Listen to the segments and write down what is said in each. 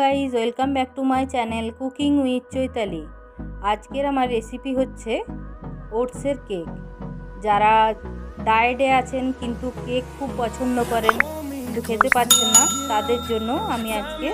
Guys welcome back to my channel cooking with Chaitali আজকের আমার recipe হচ্ছে ওটসের cake যারা ডায়েটে আছেন কিন্তু কেক খুব পছন্দ করেন, কিন্তু খেতে পারছেন না, তাদের জন্য আমি আজকে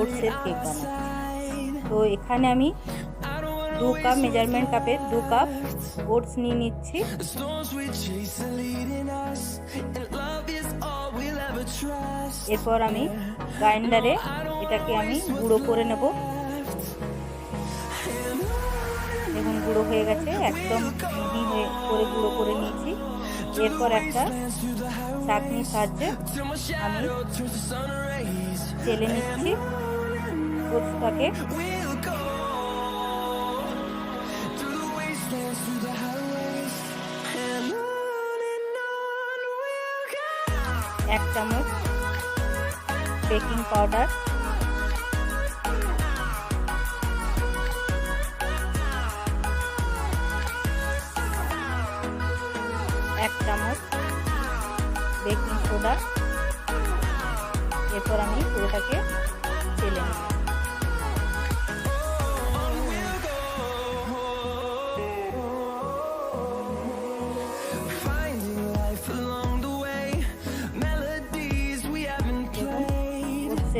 ওটসের কেক বানাচ্ছি তো এখানে আমি দু কাপ মেজারমেন্ট কাপের দু কাপ ওটস নিয়ে নিচ্ছি। এরপর আমি গ্রাইন্ডারে এটাকে আমি গুঁড়ো করে নেব। দেখুন, গুঁড়ো হয়ে গেছে, একদম মিহি হয়ে করে গুঁড়ো করে নিয়েছি। এরপর একটা চাটনির সাহায্যে আমি চেলে নিচ্ছি। ওটসটাকে এক চামচ বেকিং পাউডার। এক চামচ বেকিং সোডা। এরপর আমি পুরোটাকে তেলে নেব।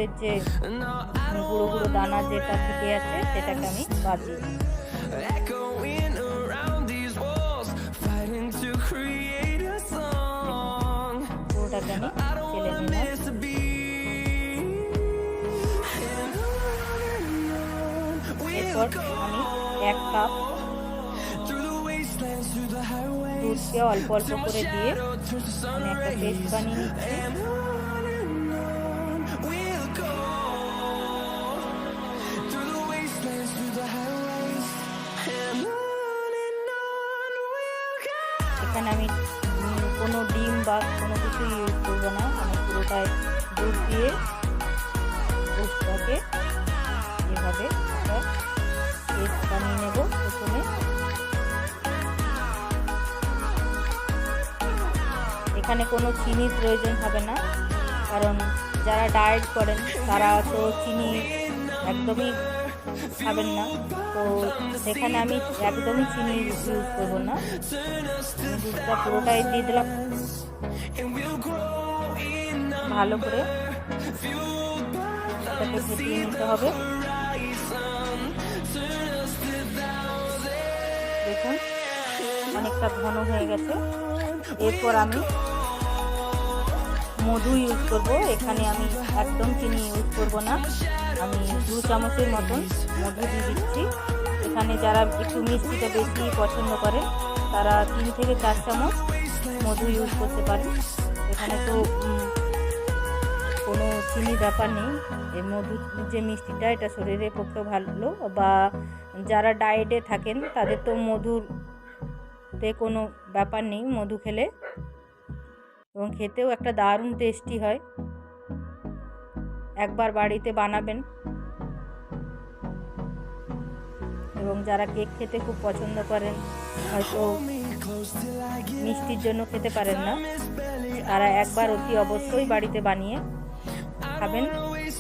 Played. যে গুঁড়ো গুঁড়ো দানা যেটা থেকে আছে সেটাকে আমি song. পুরোটাকে আমি want নিলাম এরপর আমি এক কাপ. দুধকে অল্প অল্প করে দিয়ে আমি একটা পেস্ট বানিয়ে নিচ্ছি এখানে আমি কোনো ডিম বা কোনো কিছু ইউজ করব না। আমি পুরোটাই দুধ দিয়ে দুধটাকে এভাবে বানিয়ে নেব প্রথমে। এখানে কোনো চিনির প্রয়োজন হবে না, কারণ যারা ডায়েট করেন তারা তো চিনি একদমই খাবেন না। তো সেখানে আমি একদমই চিনি ইউজ করব না। দুধটা পুরোটাই দিয়ে দিলাম। ভালো করে এটাকে ফেটিয়ে নিতে হবে. দেখুন, অনেকটা ঘন হয়ে গেছে। এরপর আমি মধু ইউজ করব। এখানে আমি একদম চিনি ইউজ করব না। আমি দু চামচের মতন মধু দিয়ে দিচ্ছি। এখানে যারা একটু মিষ্টিটা বেশি পছন্দ করে তারা তিন থেকে চার চামচ মধু ইউজ করতে পারেন। এখানে তো কোনো চিনি ব্যাপার নেই। এই মধু, যে মিষ্টিটা, এটা শরীরের পক্ষে ভালো বা যারা ডায়েটে থাকেন, তাদের তো মধুতে কোনো ব্যাপার নেই, মধু খেলে। এবং খেতেও একটা দারুণ টেস্টি হয়। একবার বাড়িতে বানাবেন। এবং যারা কেক খেতে খুব পছন্দ করেন, হয়তো মিষ্টির জন্য খেতে পারেন না। তারা একবার অতি অবশ্যই বাড়িতে বানিয়ে খাবেন।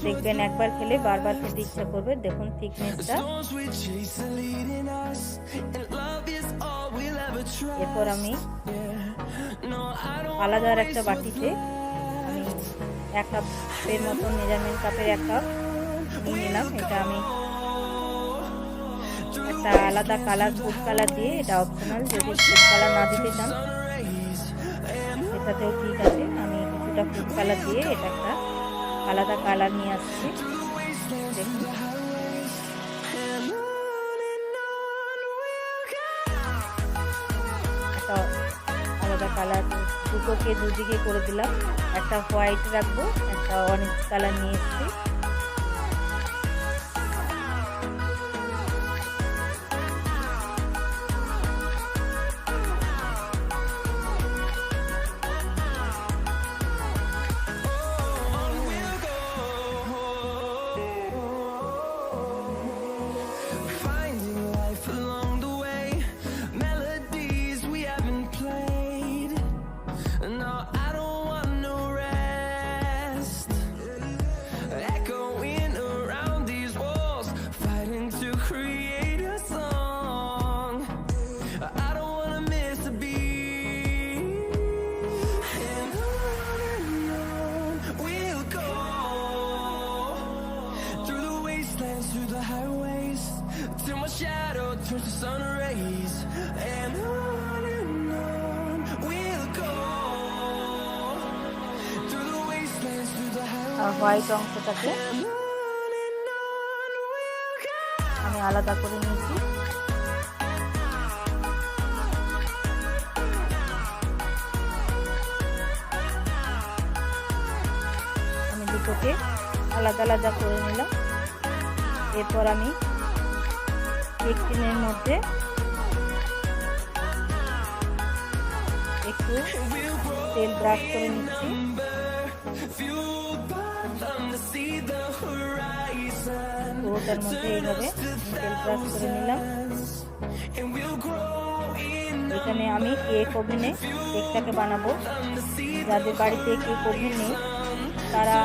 দেখবেন একবার খেলে বারবার খেতে ইচ্ছা করবে। দেখুন থিকনেসটা. এরপর আমি আলাদা আর একটা বাটিতে এক কাপের মতো মেজারমেন্ট কাপের এক কাপ নিয়ে নিলাম। এটা আমি একটা আলাদা কালার, ফুড কালার দিয়ে, এটা অপশনাল যদি ফুড কালার না দিতে চান। এটাতেও ঠিক আছে। আমি কিছুটা ফুড কালার দিয়ে এটা একটা আলাদা কালার নিয়ে আসছি। দেখুন। দুটোকে দুদিকে করে দিলাম। একটা হোয়াইট রাখব একটা অরেঞ্জ কালার নিয়ে এসেছি। through the highways Till my shadow turns to sun rays And on and on We'll go Through the wastelands, through the highways And on and on We'll go আমি আলাদা করে নিয়েছি আমি দুটোকে আলাদা আলাদা করে নিলাম এরপর আমি কেক মধ্যে একটু তেল ব্রাশ করে নিচ্ছি। পুরোটার মধ্যে এইভাবে তেল ব্রাশ করে নিলাম। এখানে আমি কেক ওভেনে কেকটাকে বানাবো। যাদের বাড়িতে কেক ওভেন নেই, তারা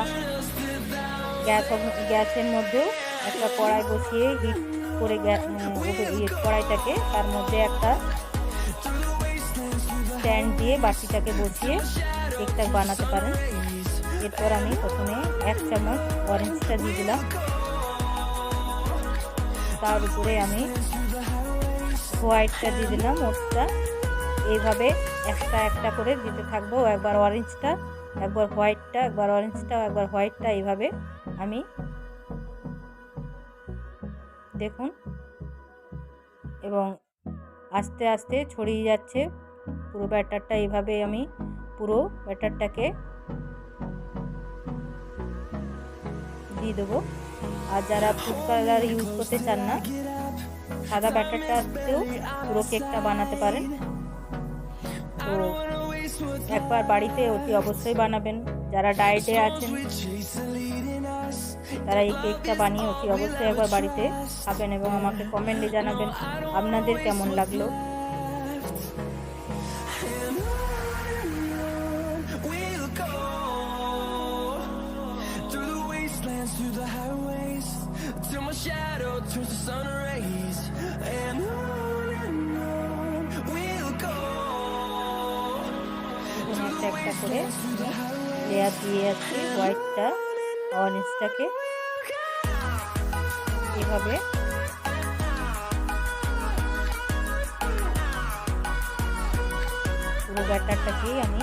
গ্যাস গ্যাসের মধ্যেও একটা কড়াই বসিয়ে হিট করে কড়াইটাকে, তার মধ্যে একটা স্ট্যান্ড দিয়ে বাটিটাকে বসিয়ে কেকটা বানাতে পারেন। এরপর আমি প্রথমে এক চামচ অরেঞ্জটা দিয়ে দিলাম। তার উপরে আমি হোয়াইটটা দিয়ে দিলাম ওটসটা এইভাবে একটা একটা করে দিতে থাকব, একবার অরেঞ্জটা একবার হোয়াইটটা একবার অরেঞ্জটা একবার হোয়াইটটা এইভাবে আমি দেখুন। এবং আস্তে আস্তে ছড়িয়ে যাচ্ছে। পুরো ব্যাটারটা এইভাবে আমি পুরো ব্যাটারটাকে দিয়ে দেবো। আর যারা ফুড কালার ইউজ করতে চান না, সাদা ব্যাটারটাতেও পুরো কেকটা বানাতে পারেন। তো একবার বাড়িতে অতি অবশ্যই বানাবেন। যারা ডায়েটে আছেন তারা এই কেকটা বানিয়ে অতি অবশ্যই একবার বাড়িতে খাবেন এবং আমাকে কমেন্টে জানাবেন আপনাদের কেমন লাগল। একটা করে হোয়াইটটা। অরেঞ্জটাকে এভাবে পুরো ব্যাটারটাকেই আমি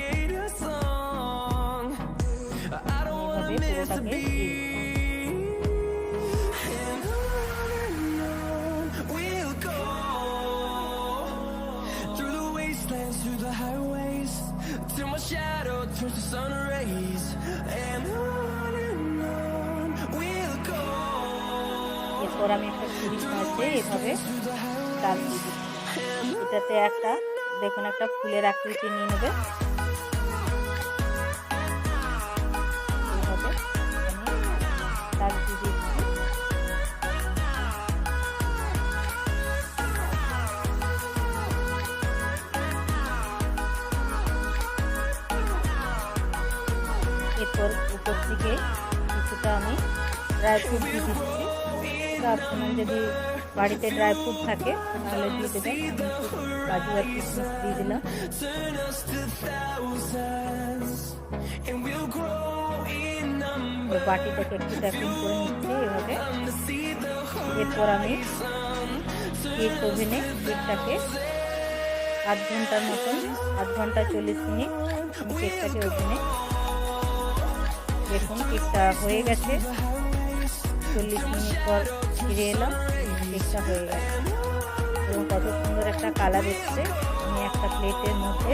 এরপর আমি একটা ছুরির সাহায্যে এভাবে। ডাল এটাতে একটা, দেখুন একটা ফুলের আকৃতি নিয়ে নেবে। এরপর উপর থেকে কিছুটা আমি ড্রাই দিয়ে দিচ্ছি। এটা আপনার যদি বাড়িতে ড্রাই ফ্রুট থাকে, তাহলে দিয়ে দেবেন। কাজু আর কিশমিশ দিয়ে দিলাম। বাটিটাকে একটু ট্যাপিং করে নিচ্ছি এভাবে। এরপর আমি কেক ওভেনে কেকটাকে আধ ঘণ্টার মতন, আধ ঘণ্টা চল্লিশ মিনিট আমি কেকটাকে ওভেনে দেখুন কেকটা হয়ে গেছে। চল্লিশ মিনিট পর ফিরে এলাম, কেকটা হয়ে গেছে এবং কত সুন্দর একটা কালার এসছে। আমি একটা প্লেটের মধ্যে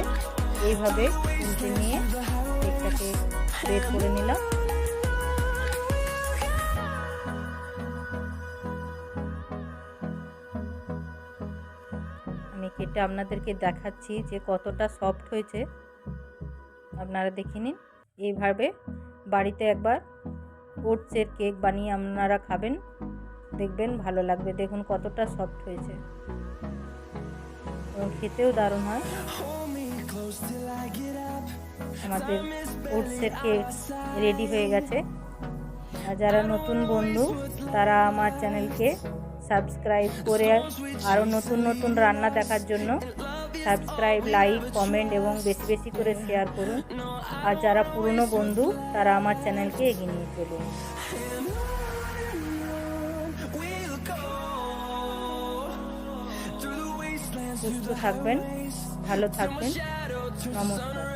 এইভাবে উল্টে নিয়ে কেকটাকে বের করে নিলাম। আমি কেটে আপনাদেরকে দেখাচ্ছি যে কতটা সফট হয়েছে। আপনারা দেখে নিন। এইভাবে বাড়িতে একবার ওটসের কেক বানিয়ে আপনারা খাবেন। দেখবেন ভালো লাগবে। দেখুন কতটা সফট হয়েছে। এবং খেতেও দারুণ হয়. আমাদের ওটসের কেক রেডি হয়ে গেছে। আর যারা নতুন বন্ধু, তারা আমার চ্যানেলকে সাবস্ক্রাইব করে আরও নতুন নতুন রান্না দেখার জন্য সাবস্ক্রাইব লাইক কমেন্ট এবং বেশি বেশি করে শেয়ার করুন। আর যারা পুরনো বন্ধু, তারা আমার চ্যানেলকে এগিয়ে নিয়ে চলুন। সুস্থ থাকবেন, ভালো থাকবেন। নমস্কার।